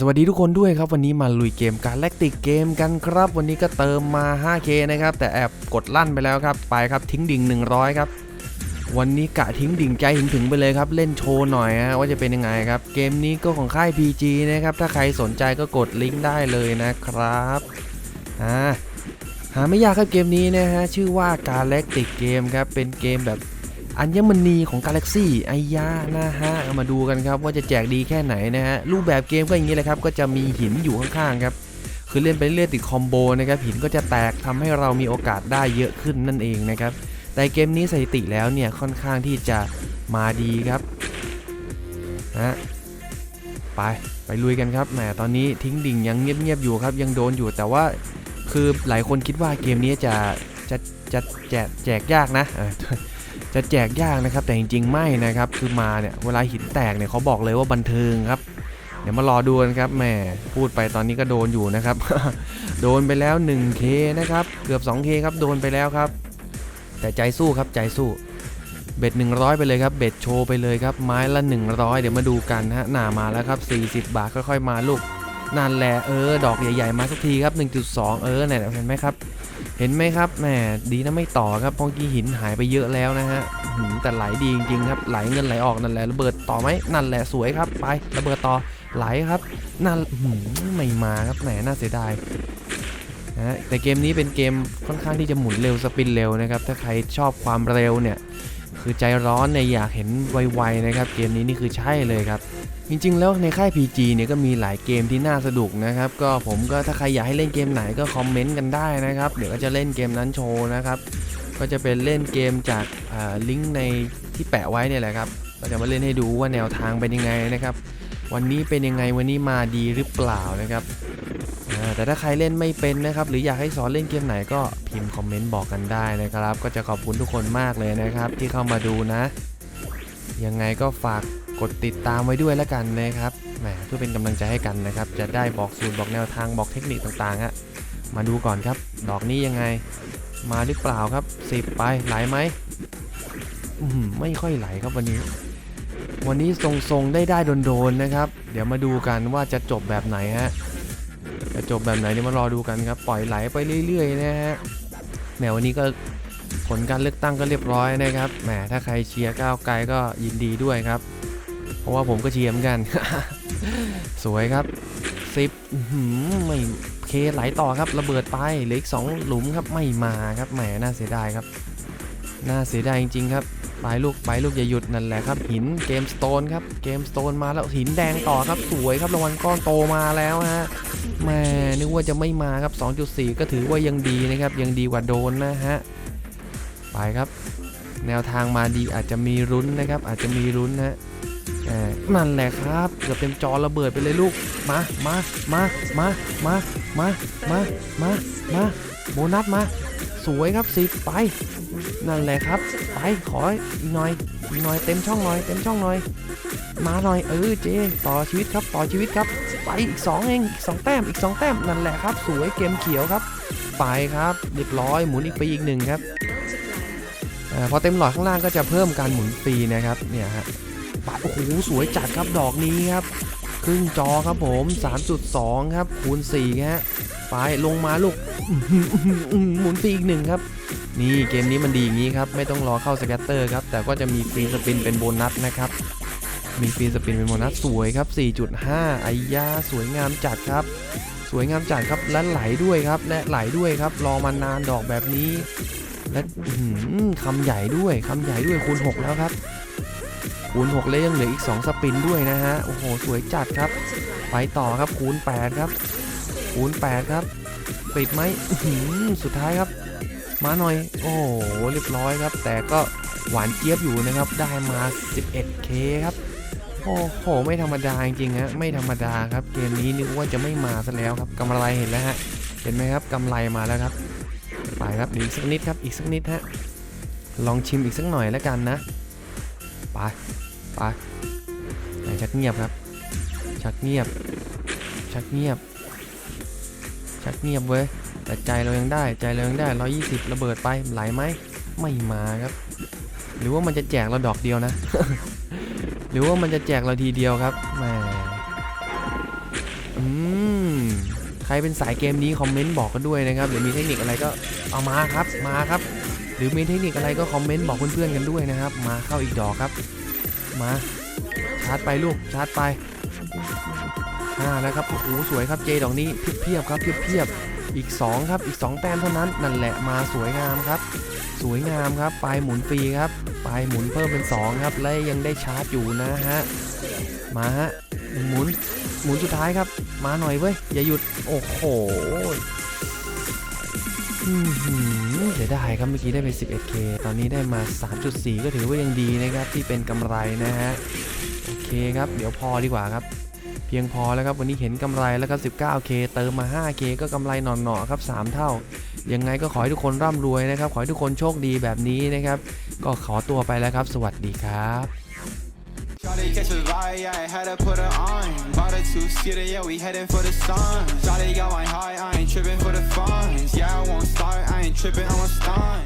สวัสดีทุกคนด้วยครับวันนี้มาลุยเกมการแลกติกเกมกันครับ วันนี้ก็เติมมา 5K นะครับ แต่แอบกดลั่นไปแล้วครับไปครับทิ้งดิ่ง 100 ครับ วันนี้กะทิ้งดิ่งใจถึงถึงๆไปเลยครับ เล่นโชว์หน่อยฮะว่าจะเป็นยังไงครับ เกมนี้ก็ของค่าย PG นะครับ ถ้าใครสนใจก็กดลิงก์ได้เลยนะครับอ่าหาไม่ยากครับเกมนี้นะฮะชื่อว่าการแลกติกเกมครับเป็นเกมแบบ อัญมณีของกาแล็กซี่ไอยานะฮะมาดูกันครับว่าจะแจกดีแค่ไหนนะฮะรูปแบบเกมก็อย่างนี้แหละครับ ก็จะมีหินอยู่ข้างๆครับคือเล่นไปเรื่อยติดคอมโบนะครับหินก็จะแตกทำให้เรามีโอกาสได้เยอะขึ้นนั่นเองนะครับแต่เกมนี้สถิติแล้วเนี่ยค่อนข้างที่จะมาดีครับนะไปไปลุยกันครับแหมตอนนี้ทิ้งดิ่งยังเงียบๆอยู่ครับยังโดนอยู่แต่ว่าคือหลายคนคิดว่าเกมนี้จะจะจะแจกแจกยากนะ จะแจกยากนะครับแต่จริงๆไม่นะครับคือมาเนี่ยเวลาหินแตกเนี่ยเขาบอกเลยว่าบันเทิงครับเดี๋ยวมารอดูกันครับแหมพูดไปตอนนี้ก็โดนอยู่นะครับ โดนไปแล้ว 1K นะครับเกือบ 2K ครับโดนไปแล้วครับ แต่ใจสู้ครับใจสู้เบ็ด100 ไปเลยครับ เบ็ดโชว์ไปเลยครับ ไม้ละ 100 เดี๋ยวมาดูกันฮะ หน้ามาแล้วครับ 40 บาทค่อยๆมาลูกนั่นแหละเออ ดอกใหญ่ๆมาสักทีครับ 1.2 เออเนี่ยเห็นไหมครับ เห็นไหมครับแหมดีนะไม่ต่อครับเพราะกี้หินหายไปเยอะแล้วนะฮะแต่ไหลดีจริงๆครับไหลเงินไหลออกนั่นแหละ ระเบิดต่อไหมนั่นแหละสวยครับ ไประเบิดต่อไหลครับนั่นไม่มาครับแหมน่าเสียดายนะฮะแต่เกมนี้เป็นเกมค่อนข้างที่จะหมุนเร็วสปินเร็วนะครับถ้าใครชอบความเร็วเนี่ย คือใจร้อนเนี่ยอยากเห็นไวๆนะครับ เกมนี้นี่คือใช่เลยครับ จริงๆ แล้วในค่าย PG เนี่ยก็มีหลายเกมที่น่าสนุกนะครับ ก็ผมก็ถ้าใครอยากให้เล่นเกมไหนก็คอมเมนต์กันได้นะครับ เดี๋ยวก็จะเล่นเกมนั้นโชว์นะครับ ก็จะเป็นเล่นเกมจากอ่าลิงก์ในที่แปะไว้เนี่ยแหละครับ ก็จะมาเล่นให้ดูว่าแนวทางเป็นยังไงนะครับ วันนี้เป็นยังไงวันนี้มาดีหรือเปล่านะครับ แต่ถ้าใครเล่นไม่เป็นนะครับ หรืออยากให้สอนเล่นเกมไหนก็พิมพ์คอมเมนต์บอกกันได้นะครับ ก็จะขอบคุณทุกคนมากเลยนะครับ ที่เข้ามาดูนะ ยังไงก็ฝากกดติดตามไว้ด้วยแล้วกันนะครับแหมเพื่อเป็นกำลังใจให้กันนะครับ จะได้บอกสูตรบอกแนวทางบอกเทคนิคต่างๆฮะมาดูก่อนครับ ดอกนี้ยังไง มาหรือเปล่าครับสิบไปไหลไหมไม่ค่อยไหลครับวันนี้ วันนี้ทรงๆได้ได้โดนๆนะครับ เดี๋ยวมาดูกันว่าจะจบแบบไหนฮะ จะจบแบบไหนเดี๋ยวมารอดูกันครับ ปล่อยไหลไปเรื่อยๆนะฮะแหมวันนี้ก็ผลการเลือกตั้งก็เรียบร้อยนะครับแหมถ้าใครเชียร์ก้าวไกลก็ยินดีด้วยครับ เพราะว่าผมก็เชียร์เหมือนกัน สวยครับสิบไม่เคไหลต่อครับระเบิดไปเหลืออีกสองหลุมครับไม่มาครับแหมน่าเสียดายครับ น่าเสียดายจริงๆครับไปลูกไปลูกอย่าหยุดนั่นแหละครับหินเกมสโตนครับเกมสโตนมาแล้วหินแดงต่อครับสวยครับรางวัลก้อนโตมาแล้วฮะแหมนึกว่าจะไม่มาครับ 2.4 ก็ถือว่ายังดีนะครับยังดีกว่าโดนนะฮะไปครับ แนวทางมาดีอาจจะมีรุ้นนะครับ อาจจะมีรุ้นนะนั่นแหละครับเกือบเต็มจอระเบิดไปเลยลูกมามามามามามามามามาโบนัสมา สวยครับสิบไป นั่นแหละครับ ไปขออีกหน่อยอีกหน่อยเต็มช่องหน่อยเต็มช่องหน่อย มาหน่อยเออเจต่อชีวิตครับต่อชีวิตครับ ไปอีกสองเองอีกสองแต้มอีกสองแต้มนั่นแหละครับ สวยเกมเขียวครับ ไปครับเรียบร้อยหมุนอีกไปอีกหนึ่งครับอพอเต็มหลอดข้างล่างก็จะเพิ่มการหมุนฟรีนะครับเนี่ยฮะปาดโอ้โหสวยจัดครับดอกนี้ครับ ครึ่งจอครับผม 3.2 ครับคูณ4ฮะไปลงมาลูกหมุนฟรีอีกหนึ่งครับ นี่เกมนี้มันดีอย่างนี้ครับ ไม่ต้องรอเข้าสแกตเตอร์ครับ แต่ก็จะมีฟรีสปินเป็นโบนัสนะครับ มีฟรีสปินเป็นโบนัสสวยครับ 4.5ไอ้ยาสวยงามจัดครับ สวยงามจัดครับและไหลด้วยครับ และไหลด้วยครับ รอมานานดอกแบบนี้ และคำใหญ่ด้วยคำใหญ่ด้วยคูณ6แล้วครับ คูณ6แล้วยังเหลืออีก 2 สปินด้วยนะฮะ โอ้โห สวยจัดครับ ไปต่อครับคูณ 8 ครับ คูณ 8 ครับปิดไหมสุดท้ายครับ มาหน่อย โอ้โห เรียบร้อยครับ แต่ก็หวานเจี๊ยบอยู่นะครับ ได้มา 11k ครับ โอ้โห ไม่ธรรมดาจริงๆฮะ ไม่ธรรมดาครับ เกมนี้นึกว่าจะไม่มาซะแล้วครับกำไรเห็นแล้วฮะ เห็นไหมครับกำไรมาแล้วครับ ไปครับอีกสักนิดครับ อีกสักนิดฮะ ลองชิมอีกสักหน่อยแล้วกันนะ ไป ไปไหนชักเงียบครับ ชักเงียบ ชักเงียบ ชักเงียบเว้ย แต่ใจเรายังได้ ใจเรายังได้ 120 ระเบิดไป ไหลไหม ไม่มาครับ หรือว่ามันจะแจกเราดอกเดียวนะ หรือว่ามันจะแจกเราทีเดียวครับแหมอืม ใครเป็นสายเกมนี้คอมเมนต์บอกกันด้วยนะครับ หรือมีเทคนิคอะไรก็เอามาครับ มาครับ หรือมีเทคนิคอะไรก็คอมเมนต์บอกเพื่อนๆกันด้วยนะครับ มาเข้าอีกดอกครับ มา ชาร์จไปลูก ชาร์จไปห้าแล้วครับ โอ้โห สวยครับเจดอกนี้เพียบๆครับเพียบๆอีก 2 ครับ อีก 2 แต้มเท่านั้น นั่นแหละ มาสวยงามครับ สวยงามครับ ปลายหมุนฟรีครับ ปลายหมุนเพิ่มเป็น 2 ครับ และยังได้ชาร์จอยู่นะฮะ มาฮะ หมุน หมุนสุดท้ายครับ มาหน่อยเว้ย อย่าหยุด โอ้โห เสียดายครับเมื่อกี้ได้ไป 11k ตอนนี้ได้มา 3.4 ก็ถือว่ายังดีนะครับที่เป็นกำไรนะฮะ โอเคครับ เดี๋ยวพอดีกว่าครับ เพียงพอแล้วครับ วันนี้เห็นกำไรแล้วครับ 19k เติมมา 5k ก็กำไรหน่อๆครับ 3 เท่า ยังไงก็ขอให้ทุกคนร่ำรวยนะครับ ขอให้ทุกคนโชคดีแบบนี้นะครับ ก็ขอตัวไปแล้วครับ สวัสดีครับ Shawty catch a vibe, yeah, I had to put her on. Bought a two-seater, yeah, we heading for the sun. Shawty got my high, I ain't tripping for the funds. Yeah, I won't start, I ain't tripping, I'm a stunt.